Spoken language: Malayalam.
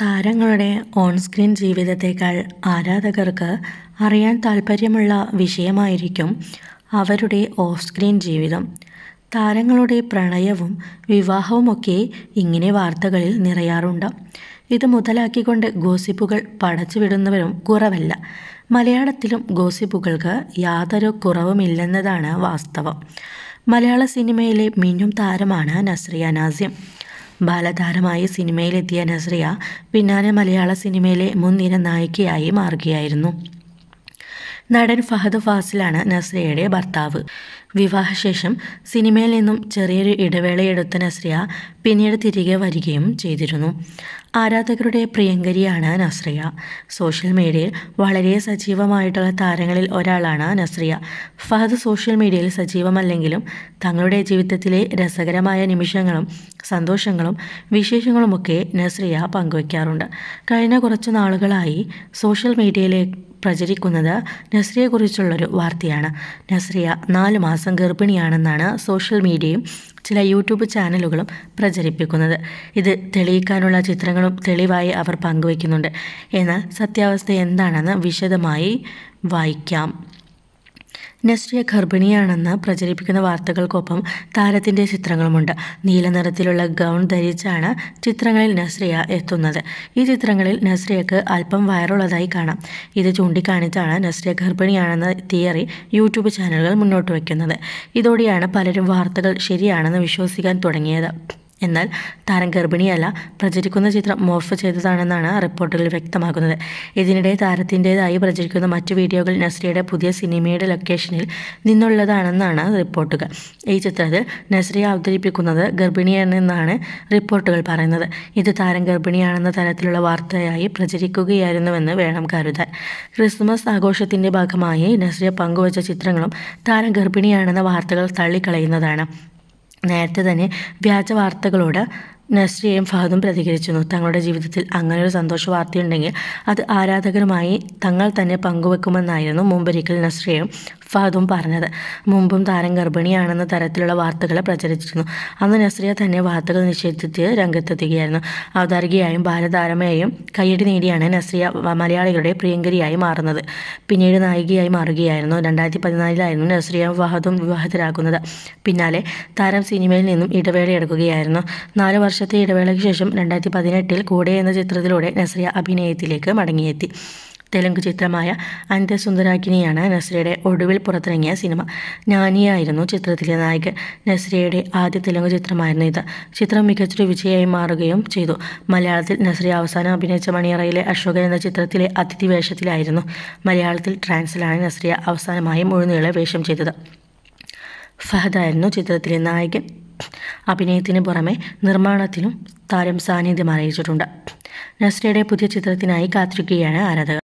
താരങ്ങളുടെ ഓൺ സ്ക്രീൻ ജീവിതത്തേക്കാൾ ആരാധകർക്ക് അറിയാൻ താൽപ്പര്യമുള്ള വിഷയമായിരിക്കും അവരുടെ ഓഫ് സ്ക്രീൻ ജീവിതം. താരങ്ങളുടെ പ്രണയവും വിവാഹവുമൊക്കെ ഇങ്ങനെ വാർത്തകളിൽ നിറയാറുണ്ട്. ഇത് മുതലാക്കിക്കൊണ്ട് ഗോസിപ്പുകൾ പടച്ചുവിടുന്നവരും കുറവല്ല. മലയാളത്തിലും ഗോസിപ്പുകൾക്ക് യാതൊരു കുറവുമില്ലെന്നതാണ് വാസ്തവം. മലയാള സിനിമയിലെ മിന്നും താരമാണ് നസ്രിയ നാസിം. ബാലതാരമായി സിനിമയിലെത്തിയ നസ്രിയ പിന്നാലെ മലയാള സിനിമയിലെ മുൻനിര നായികയായി മാറുകയായിരുന്നു. നടൻ ഫഹദ് ഫാസിലാണ് നസ്രിയയുടെ ഭർത്താവ്. വിവാഹശേഷം സിനിമയിൽ നിന്നും ചെറിയൊരു ഇടവേളയെടുത്ത നസ്രിയ പിന്നീട് തിരികെ വരികയും ചെയ്തിരുന്നു. ആരാധകരുടെ പ്രിയങ്കരിയാണ് നസ്രിയ. സോഷ്യൽ മീഡിയയിൽ വളരെ സജീവമായിട്ടുള്ള താരങ്ങളിൽ ഒരാളാണ് നസ്രിയ. ഫഹദ് സോഷ്യൽ മീഡിയയിൽ സജീവമല്ലെങ്കിലും തങ്ങളുടെ ജീവിതത്തിലെ രസകരമായ നിമിഷങ്ങളും സന്തോഷങ്ങളും വിശേഷങ്ങളുമൊക്കെ നസ്രിയ പങ്കുവയ്ക്കാറുണ്ട്. കഴിഞ്ഞ കുറച്ച് നാളുകളായി സോഷ്യൽ മീഡിയയിൽ പ്രചരിക്കുന്നത് നസ്രിയെക്കുറിച്ചുള്ളൊരു വാർത്തയാണ്. നസ്രിയ നാല് മാസം ഗർഭിണിയാണെന്നാണ് സോഷ്യൽ മീഡിയയും ചില യൂട്യൂബ് ചാനലുകളും പ്രചരിപ്പിക്കുന്നത്. ഇത് തെളിയിക്കാനുള്ള ചിത്രങ്ങളും തെളിവായി അവർ പങ്കുവയ്ക്കുന്നുണ്ട്. എന്നാൽ സത്യാവസ്ഥ എന്താണെന്ന് വിശദമായി വായിക്കാം. നസ്രിയ ഗർഭിണിയാണെന്ന് പ്രചരിപ്പിക്കുന്ന വാർത്തകൾക്കൊപ്പം താരത്തിന്റെ ചിത്രങ്ങളുമുണ്ട്. നീല നിറത്തിലുള്ള ഗൗൺ ധരിച്ചാണ് ചിത്രങ്ങളിൽ നസ്രിയ എത്തുന്നത്. ഈ ചിത്രങ്ങളിൽ നസ്രിയക്ക് അല്പം വയറുള്ളതായി കാണാം. ഇത് ചൂണ്ടിക്കാണിച്ചാണ് നസ്രിയ ഗർഭിണിയാണെന്ന തിയറി യൂട്യൂബ് ചാനലുകൾ മുന്നോട്ട് വയ്ക്കുന്നത് ഇതോടെയാണ് പലരും വാർത്തകൾ ശരിയാണെന്ന് വിശ്വസിക്കാൻ തുടങ്ങിയത്. എന്നാൽ താരം ഗർഭിണിയല്ല. പ്രചരിക്കുന്ന ചിത്രം മോർഫ് ചെയ്തതാണെന്നാണ് റിപ്പോർട്ടുകൾ വ്യക്തമാക്കുന്നത്. ഇതിനിടെ താരത്തിന്റെതായി പ്രചരിക്കുന്ന മറ്റു വീഡിയോകൾ നസ്രിയയുടെ പുതിയ സിനിമയുടെ ലൊക്കേഷനിൽ നിന്നുള്ളതാണെന്നാണ് റിപ്പോർട്ടുകൾ. ഈ ചിത്രത്തിൽ നസ്രിയ അവതരിപ്പിക്കുന്നത് ഗർഭിണിയാണെന്നാണ് റിപ്പോർട്ടുകൾ പറയുന്നത്. ഇത് താരം ഗർഭിണിയാണെന്ന തരത്തിലുള്ള വാർത്തയായി പ്രചരിക്കുകയായിരുന്നുവെന്ന് വേണം കരുതാൻ. ക്രിസ്മസ് ആഘോഷത്തിന്റെ ഭാഗമായി നസ്രിയ പങ്കുവച്ച ചിത്രങ്ങളും താരം ഗർഭിണിയാണെന്ന വാർത്തകൾ തള്ളിക്കളയുന്നതാണ്. നേരത്തെ തന്നെ വ്യാജ വാർത്തകളോട് നസ്രിയയും ഫഹദും പ്രതികരിച്ചിരുന്നു. തങ്ങളുടെ ജീവിതത്തിൽ അങ്ങനെ ഒരു സന്തോഷ വാർത്തയുണ്ടെങ്കിൽ അത് ആരാധകരുമായി തങ്ങൾ തന്നെ പങ്കുവെക്കുമെന്നായിരുന്നു മുമ്പൊരിക്കൽ നസ്രിയയും ഫഹദും പറഞ്ഞത്. മുമ്പും താരം ഗർഭിണിയാണെന്ന തരത്തിലുള്ള വാർത്തകൾ പ്രചരിച്ചിരുന്നു. അന്ന് നസ്രിയ തന്നെ വാർത്തകൾ നിഷേധിച്ച് രംഗത്തെത്തുകയായിരുന്നു. അവതാരകയായും ബാലതാരമയായും കയ്യടി നേടിയാണ് നസ്രിയ മലയാളികളുടെ പ്രിയങ്കരിയായി മാറുന്നത്. പിന്നീട് നായികയായി മാറുകയായിരുന്നു. രണ്ടായിരത്തി പതിനാലിലായിരുന്നു നസ്രിയ ഫഹദും വിവാഹത്തിലാക്കുന്നത് പിന്നാലെ താരം സിനിമയിൽ നിന്നും ഇടവേളയെടുക്കുകയായിരുന്നു. നാല് വർഷത്തെ ഇടവേളയ്ക്ക് ശേഷം രണ്ടായിരത്തി പതിനെട്ടിൽ കൂടെ എന്ന ചിത്രത്തിലൂടെ നസ്രിയ അഭിനയത്തിലേക്ക് മടങ്ങിയെത്തി. തെലുങ്ക് ചിത്രമായ അന്ത്യസുന്ദരാക്കിനിയാണ് നസ്രിയയുടെ ഒടുവിൽ പുറത്തിറങ്ങിയ സിനിമ. നാനിയായിരുന്നു ചിത്രത്തിലെ നായകൻ. നസ്രിയയുടെ ആദ്യ തെലുങ്ക് ചിത്രമായിരുന്നു ഇത്. ചിത്രം മികച്ചൊരു വിജയമായി മാറുകയും ചെയ്തു. മലയാളത്തിൽ നസ്രിയ അവസാനം അഭിനയിച്ച മണിയറയിലെ അശോകൻ എന്ന ചിത്രത്തിലെ അതിഥി വേഷത്തിലായിരുന്നു. മലയാളത്തിൽ ട്രാൻസിലാണ് നസ്രിയ അവസാനമായി മുഴുനീള വേഷം ചെയ്തത്. ഫഹദായിരുന്നു ചിത്രത്തിലെ നായകൻ. അഭിനയത്തിന് പുറമെ നിർമ്മാണത്തിലും താരം സാന്നിധ്യം അറിയിച്ചിട്ടുണ്ട്. നസ്രയുടെ പുതിയ ചിത്രത്തിനായി കാത്തിരിക്കുകയാണ് ആരാധകർ.